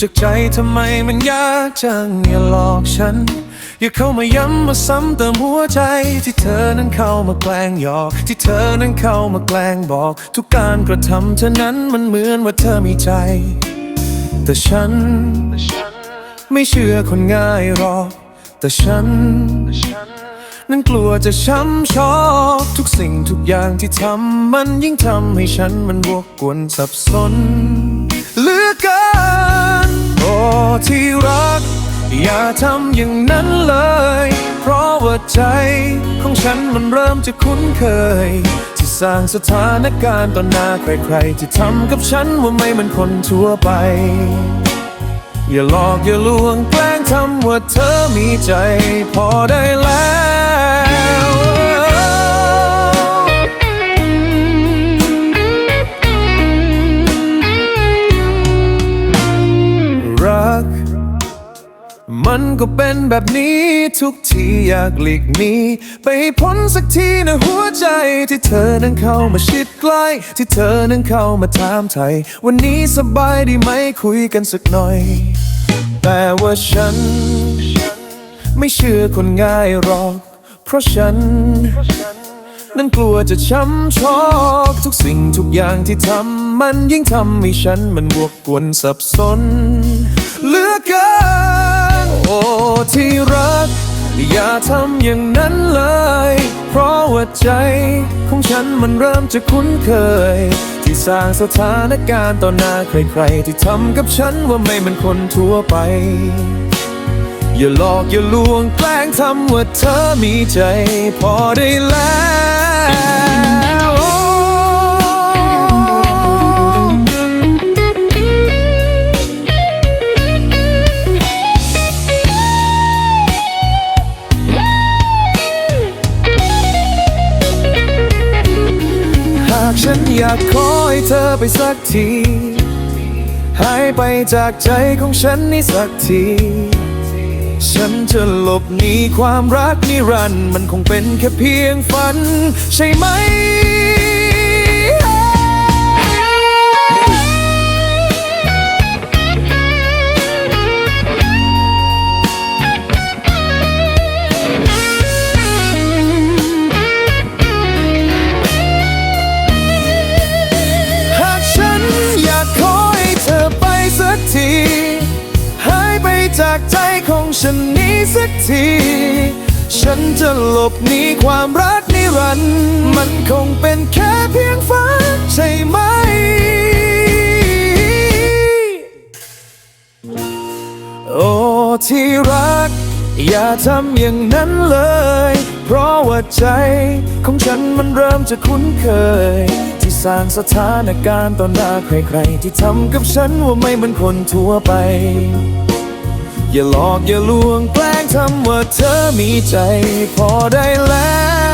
จากใจทำไมมันยากจังอย่าหลอกฉัน อย่าเข้ามาย้ำมาซ้ำเติมหัวใจ ที่เธอนั้นเข้ามาแกล้งหยอก ที่เธอนั้นเข้ามาแกล้งบอก ทุกการกระทำเธอนั้นมันเหมือนว่าเธอมีใจ แต่ฉัน ไม่เชื่อคนง่ายหรอก แต่ฉัน นั้นกลัวจะช้ำชอกทุกสิ่งทุกอย่างที่ทำมันยิ่งทำให้ฉันมันวกวนสับสนเหลือเกิน ที่รัก อย่าทำอย่างนั้นเลย เพราะว่าใจของฉันมันเริ่มจะคุ้นเคย ที่สร้างสถานการณ์ต่อหน้าใครๆ ที่ทำกับฉันว่าไม่เหมันคนทั่วไป อย่าหลอกอย่าลวงแกล้งทำว่าเธอมีใจพอได้แล้ว มันก็เป็นแบบนี้ทุกทีอยากหลีกหนีไปพ้นสักทีนะหัวใจที่เธอนั้นเข้ามาชิดใกล้ ที่เธอนั้นเข้ามาถามไทย วันนี้สบายดีไหมคุยกันสักหน่อย แต่ว่าฉัน ไม่เชื่อคนง่ายหรอก เพราะฉัน นั้นกลัวจะช้ำชอกทุกสิ่งทุกอย่างที่ทำมันยิ่งทำให้ฉันมันวกวนสับสนเหลือเกิน โอ้ที่รัก อย่าทำอย่างนั้นเลย เพราะว่าใจ ของฉันมันเริ่มจะคุ้นเคย ที่สร้างสถานการณ์ต่อหน้าใครๆ ที่ทำกับฉันว่าไม่เหมันคนทั่วไป อย่าหลอกอย่าลวงแกล้งทำว่าเธอมีใจ พอได้แล้ว ฉันอยากขอให้เธอไปสักทีหายไปจากใจของฉันนี่สักที ฉันจะหลบหนีความรักนิรันดร์มันคงเป็นแค่เพียงฝัน ใช่ไหม จากใจของฉันนี้สักที ฉันจะหลบหนีความรักนิรันดร์มันคงเป็นแค่เพียงฝันใช่ไหมโอ้ที่รัก อย่าทำอย่างนั้นเลย เพราะว่าใจของฉันมันเริ่มจะคุ้นเคย ที่สร้างสถานการณ์ต่อหน้าใครๆ ที่ทำกับฉันว่าไม่เหมือนคนทั่วไป อย่าหลอกอย่าลวงแกล้งทำว่าเธอมีใจพอได้แล้ว